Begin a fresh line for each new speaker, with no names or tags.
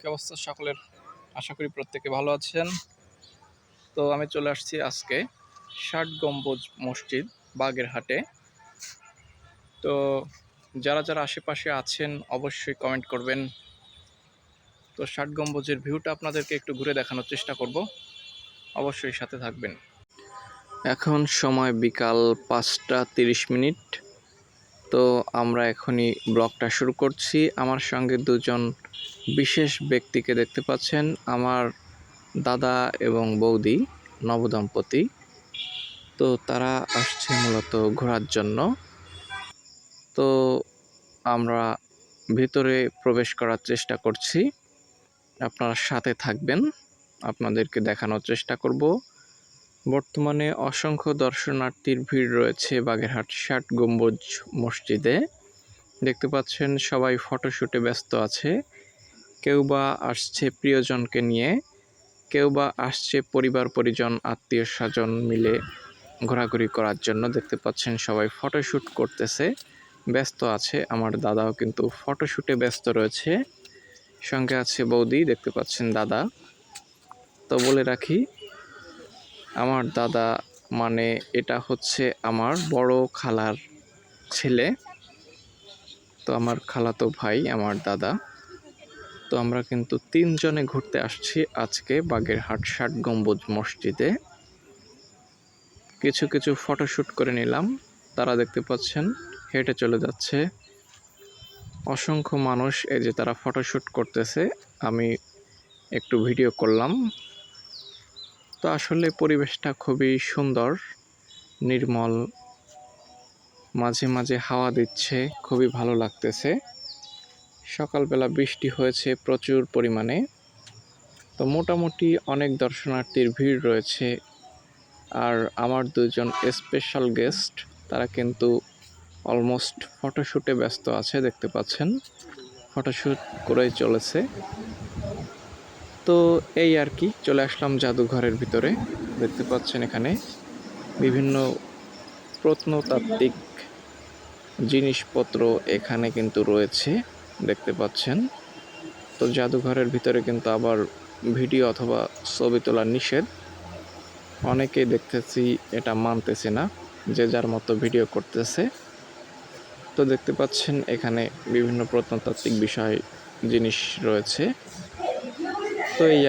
কি অবস্থা সকলের আশা করি প্রত্যেকে ভালো আছেন। তো আমি চলে আসছি আজকে ষাট গম্বুজ মসজিদ বাগেরহাটে। তো যারা যারা আশেপাশে আছেন অবশ্যই কমেন্ট করবেন। তো ষাট গম্বুজের ভিউটা আপনাদেরকে একটু ঘুরে দেখানোর চেষ্টা করব। অবশ্যই সাথে থাকবেন। এখন সময় বিকাল পাঁচটা তিরিশ মিনিট। তো আমরা এখনই ব্লগটা শুরু করছি। আমার সঙ্গে দুজন বিশেষ ব্যক্তিকে দেখতে পাচ্ছেন। আমার দাদা এবং বৌদি, নবদম্পতি। তো তারা আসছে মূলত ঘোরার জন্য। তো আমরা ভিতরে প্রবেশ করার চেষ্টা করছি। আপনারা সাথে থাকবেন। আপনাদেরকে দেখানোর চেষ্টা করব। বর্তমানে অসংখ্য দর্শনার্থীর ভিড় রয়েছে বাগেরহাট ষাট গম্বুজ মসজিদে। দেখতে পাচ্ছেন সবাই ফটোশ্যুটে ব্যস্ত আছে। কেউ বা আসছে প্রিয়জনকে নিয়ে, কেউ বা আসছে পরিবার, পরিজন, আত্মীয় স্বজন মিলে ঘোরাঘুরি করার জন্য। দেখতে পাচ্ছেন সবাই ফটোশ্যুট করতেছে, ব্যস্ত আছে। আমার দাদাও কিন্তু ফটোশ্যুটে ব্যস্ত রয়েছে। সঙ্গে আছে বৌদি, দেখতে পাচ্ছেন দাদা। তো বলে রাখি আমার দাদা মানে এটা হচ্ছে আমার বড় খালার ছেলে। তো আমার খালাতো ভাই, আমার দাদা। তো আমরা কিন্তু তিনজনে ঘুরতে আসছি আজকে বাগেরহাট ষাট গম্বুজ মসজিদে। কিছু কিছু ফটোশ্যুট করে নিলাম। তারা দেখতে পাচ্ছেন, হেঁটে চলে যাচ্ছে। অসংখ্য মানুষ এই যে তারা ফটোশ্যুট করতেছে। আমি একটু ভিডিও করলাম। তো আসলে পরিবেশটা খুবই সুন্দর, নির্মল, মাঝে মাঝে হাওয়া দিচ্ছে, খুবই ভালো লাগতেছে। সকালবেলা বৃষ্টি হয়েছে প্রচুর পরিমাণে। তো মোটামুটি অনেক দর্শনার্থীর ভিড় রয়েছে। আর আমার দুজন স্পেশাল গেস্ট তারা কিন্তু অলমোস্ট ফটোশ্যুটে ব্যস্ত আছে, দেখতে পাচ্ছেন। ফটোশ্যুট করেই চলেছে। তো এই আর কি, চলে আসলাম জাদুঘরের ভিতরে। দেখতে পাচ্ছেন এখানে বিভিন্ন প্রত্নতাত্ত্বিক জিনিসপত্র এখানে কিন্তু রয়েছে, দেখতে পাচ্ছেন। তো জাদুঘরের ভিতরে কিন্তু আবার ভিডিও অথবা ছবি তোলা নিষেধ। অনেকেই দেখতেছি এটা মানতেছে না, যে যার মতো ভিডিও করতেছে। তো দেখতে পাচ্ছেন এখানে বিভিন্ন প্রত্নতাত্ত্বিক বিষয়, জিনিস রয়েছে। তো এই আর